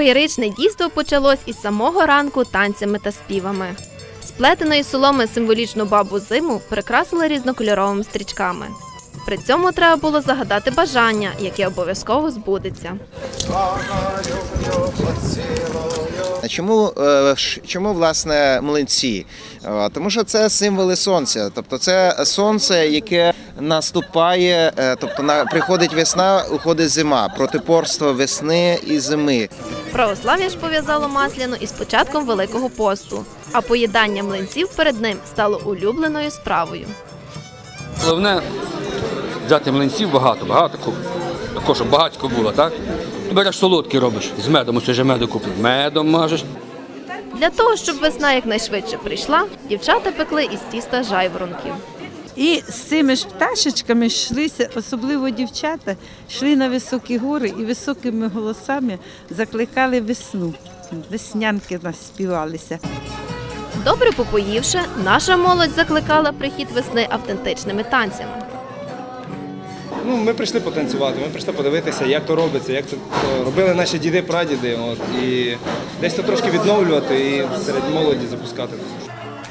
Феєричне дійство почалось із самого ранку танцями та співами. Сплетеної соломи символічну бабу зиму прикрасили різнокольоровими стрічками. При цьому треба було загадати бажання, яке обов'язково збудеться. Чому, е, чому власне млинці? Е, Тому що це символи сонця. Тобто це сонце, яке наступає, е, тобто приходить весна, уходить зима, протипорство весни і зими. Православ'я ж пов'язало масляну із початком Великого посту, а поїдання млинців перед ним стало улюбленою справою. Головне взяти млинців багато, багато також, щоб багатько було, так? Ти береш солодкі робиш, з медом, ось вже меду куплю. Медом мажеш. Для того, щоб весна якнайшвидше прийшла, дівчата пекли із тіста жайворонків. І з цими ж пташечками йшлися, особливо дівчата, йшли на високі гори і високими голосами закликали весну. Веснянки в нас співалися. Добре попоївши, наша молодь закликала прихід весни автентичними танцями. Ну, ми прийшли потанцювати, ми прийшли подивитися, як то робиться, як то, робили наші діди, прадіди. От, і десь то трошки відновлювати і серед молоді запускати.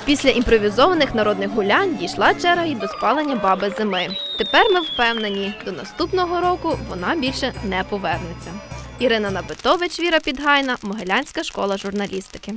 Після імпровізованих народних гулянь дійшла черга й до спалення баби зими. Тепер ми впевнені, до наступного року вона більше не повернеться. Ірина Набитович, Віра Підгайна, Могилянська школа журналістики.